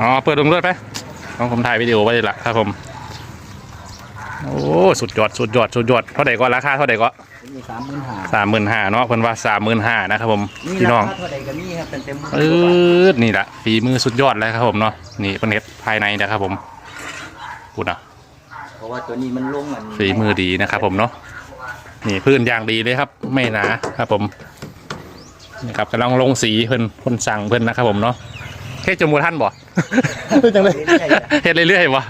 อ๋อ เปิดลงเลือดไปต้องผมถ่ายวิดีโอไว้ละครับผม โอ้ สุดยอด สุดยอด สุดยอด เท่าไหร่ก็ราคาเท่าไหร่ก็มีสามหมื่นห้าสามหมื่นห้าเนาะเพิ่นว่าสามหมื่นห้านะครับผมนี่พี่ราน้องคาเท่าใดก็มีครับเป็นเต็มมืเออนี่แหละฝีมือสุดยอดเลยครับผมเนาะ นี่เพิ่นเฮ็ดภายในนะครับผมพูดนะเพราะว่าตัวนี้มันลงอันฝีมือดีนะครับผมเนาะ นี่พื้นยางดีเลยครับ ไม่หนาครับผม นี่ครับกำลังลงสีเพิ่นคนสั่งเพิ่นนะครับผมเนาะแค่จมูกท่านบ่จังเลยเฮ็ดเรื่อยๆวะ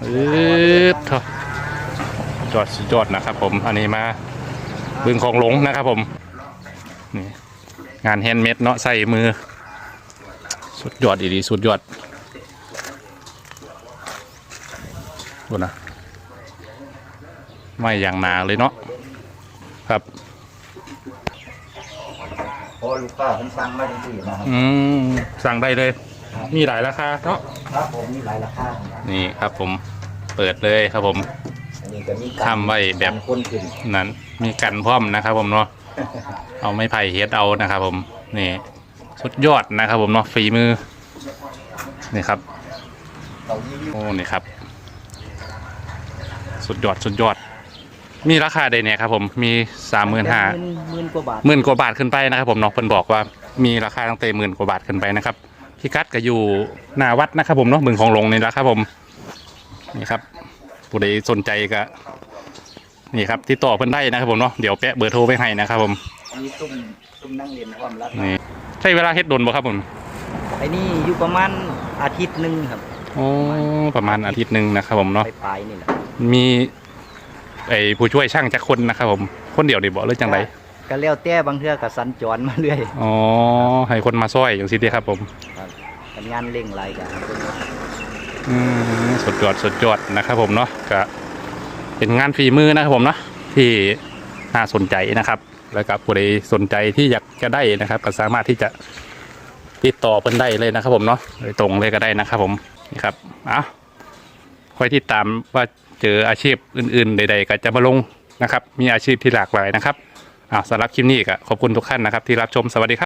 เออเถอะจอดสุดยอดนะครับ ผมอันนี้มาบึงของหลงนะครับผมนี่งานแฮนด์เมดเนาะใส่มือ สุดยอดดีๆสุดยอดดูนะไม่อย่างหนาเลยเนาะครับเพราะลูกค้าเพิ่นสั่งมาจังซี่นะครับอืมสั่งได้เลย มีหลายราคาเนาะครับผมมีหลายราคาครับนี่ครับผมเปิดเลยครับผม อันนี้ก็มีทำไว้แบบการคนขึ้นนั้นมีกันพร้อมนะครับผมเนาะเอาไม้ไผ่เฮ็ดเอานะครับผมนี่สุดยอดนะครับผมเนาะฝีมือนี่ครับเรารีวิวโอ้นี่ครับ สุดยอดสุดยอด มีราคาใดเนี่ยครับผมมีสามหมื่นห้าหมื่นกว่าบาทหมื่นกว่าบาทขึ้นไปนะครับ ผมเนาะเพิ่นบอกว่ามีราคาตั้งแต่หมื่นกว่าบาทขึ้นไปนะครับพี่กัดก็อยู่หน้าวัดนะครับ ผมเนาะบึงของหลงนี่แหละครับผมนี่ครับผู้ใดสนใจก็นี่ครับติดต่อเพิ่นได้นะครับผมเนาะเดี๋ยวแปะเบอร์โทรไว้ให้นะครับผมอันนี้ตุ้มตุ้มนั่งเรียนความรักนี่ใช้เวลาเฮ็ดดนบ่ครับผมไอ้นี่อยู่ประมาณอาทิตย์หนึงครับโอ้ประมาณอาทิตย์หนึ่งนะครับผมเนาะปลายๆนี่แหละมี ไอ้ผู้ช่วยช่างจักคนนะครับผมคนเดียวนี่บ่หรือจังไดก็แล้วแต่บางเทื่อก็สัญจรมาเรื่อยอ๋อให้คนมาช่วยอย่างสิเดีครับผมครับกันงานเร่งหลายกันอืมสุดยอดสุดยอดนะครับผมเนาะก็เป็นงานฝีมือนะครับผมเนาะที่น่าสนใจนะครับ แล้วก็ผู้ใดสนใจที่อยากจะได้นะครับ ก็สามารถที่จะติดต่อเพิ่นได้เลยนะครับ ผมเนาะโดยตรงเลยก็ได้นะครับ ผมนี่ครับเอาคอยติดตามว่า เจออาชีพอื่น ๆ ใด ๆ ก็จะมาลงนะครับ มีอาชีพที่หลากหลายนะครับอ่าสำหรับคลิปนี้ก็ขอบคุณทุกท่านนะครับที่รับชมสวัสดีครับ